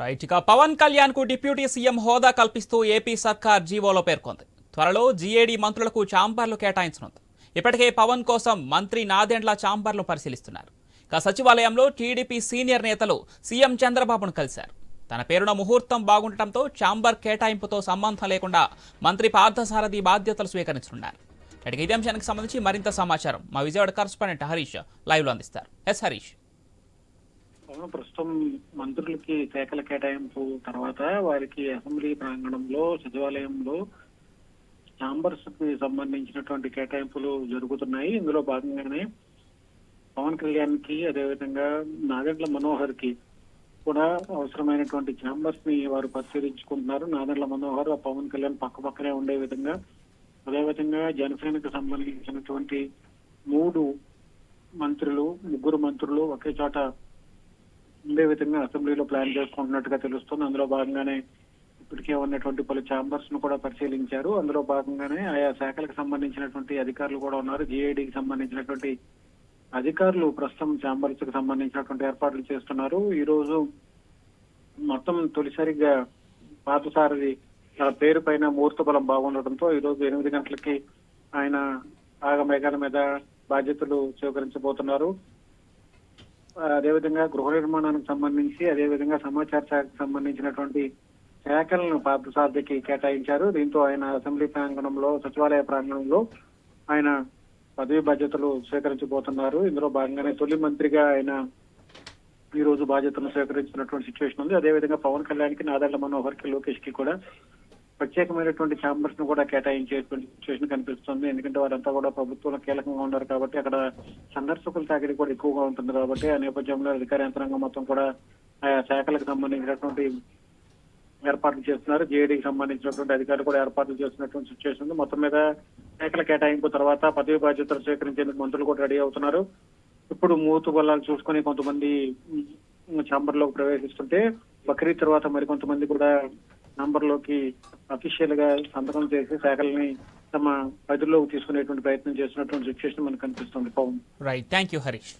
Right ఇక పవన్ కళ్యాణ్కు deputy CM హోదా కల్పిస్తూ ఏపీ సర్కార్ జీవోలో పేర్కొంది. త్వరలో జీఏడీ మంత్రులకు ఛాంబర్లు కేటాయించనుంది. ఇప్పటికే పవన్ కోసం మంత్రి నాదెండ్ల ఛాంబర్లు పరిశీలిస్తున్నారు. ఇక సచివాలయంలో టీడీపీ సీనియర్ నేతలు సీఎం చంద్రబాబును కలిశారు. తన పేరున ముహూర్తం బాగుండటంతో ఛాంబర్ కేటాయింపుతో సంబంధం లేకుండా మంత్రి పార్థసారథి బాధ్యతలు స్వీకరించనున్నారు. ఇక ఇదే అంశానికి సంబంధించి మరింత సమాచారం మా విజయవాడ కరస్పాండెంట్ హరీష్ లైవ్లో అందిస్తారు. ఎస్ హరీష్. ప్రస్తుతం మంత్రులకి శాఖల కేటాయింపు తర్వాత వారికి అసెంబ్లీ ప్రాంగణంలో సచివాలయంలో ఛాంబర్స్కి సంబంధించినటువంటి కేటాయింపులు జరుగుతున్నాయి. ఇందులో భాగంగానే పవన్ కళ్యాణ్కి అదేవిధంగా నాగండ్ల మనోహర్కి కూడా అవసరమైనటువంటి ఛాంబర్స్ని వారు పరిశీలించుకుంటున్నారు. నాదెండ్ల మనోహర్ ఆ పవన్ కళ్యాణ్ పక్క పక్కనే ఉండే విధంగా అదేవిధంగా జనసేనకు సంబంధించినటువంటి మూడు మంత్రులు ముగ్గురు మంత్రులు ఒకే చోట ఉండే విధంగా అసెంబ్లీలో ప్లాన్ చేసుకుంటున్నట్టుగా తెలుస్తుంది. అందులో భాగంగానే ఇప్పటికే ఉన్నటువంటి పలు ఛాంబర్స్ను కూడా పరిశీలించారు. అందులో భాగంగానే ఆయా శాఖలకు సంబంధించినటువంటి అధికారులు కూడా ఉన్నారు. జిఐడికి సంబంధించినటువంటి అధికారులు ప్రస్తుతం ఛాంబర్స్కు సంబంధించినటువంటి ఏర్పాట్లు చేస్తున్నారు. ఈ రోజు మొత్తం తొలిసారిగా పాతసారథి తన పేరు పైన ముహూర్త బలం బాగుండటంతో ఈ రోజు ఎనిమిది గంటలకి ఆయన ఆగమేఘాల మీద బాధ్యతలు స్వీకరించబోతున్నారు. అదేవిధంగా గృహ నిర్మాణానికి సంబంధించి అదేవిధంగా సమాచార శాఖకు సంబంధించినటువంటి శాఖలను పార్థసారథికి కేటాయించారు. దీంతో ఆయన అసెంబ్లీ ప్రాంగణంలో సచివాలయ ప్రాంగణంలో ఆయన పదవి బాధ్యతలు స్వీకరించబోతున్నారు. ఇందులో భాగంగానే తొలి మంత్రిగా ఆయన ఈ రోజు బాధ్యతను స్వీకరించినటువంటి సిచ్యువేషన్ ఉంది. అదేవిధంగా పవన్ కళ్యాణ్కి నాదెళ్ళ మనోహర్కి లోకేష్కి కూడా ప్రత్యేకమైనటువంటి ఛాంబర్స్ను కూడా కేటాయించేటువంటి సిచ్యువేషన్ కనిపిస్తుంది. ఎందుకంటే వారంతా కూడా ప్రభుత్వంలో కీలకంగా ఉన్నారు కాబట్టి అక్కడ సందర్శకుల తాకిడి కూడా ఎక్కువగా ఉంటుంది కాబట్టి ఆ నేపథ్యంలో అధికార యంత్రాంగం మొత్తం కూడా ఆయా శాఖలకు సంబంధించినటువంటి ఏర్పాట్లు చేస్తున్నారు. జేడీకి సంబంధించినటువంటి అధికారులు కూడా ఏర్పాట్లు చేస్తున్నటువంటి సిచ్యువేషన్ ఉంది. మొత్తం మీద శాఖల కేటాయింపు తర్వాత పదవి బాధ్యతలు స్వీకరించేందుకు మంత్రులు కూడా రెడీ అవుతున్నారు. ఇప్పుడు మూతు బలాలు చూసుకొని కొంతమంది ఛాంబర్లోకి ప్రవేశిస్తుంటే బక్రీద్ తర్వాత మరికొంతమంది కూడా నంబర్లోకి అఫీషియల్గా సంతకం చేసి శాఖల్ని తమ పరిధిలోకి తీసుకునేటువంటి ప్రయత్నం చేస్తున్నటువంటి సిచ్యువేషన్ మనకు కనిపిస్తుంది. Pawan. Right thank you Harish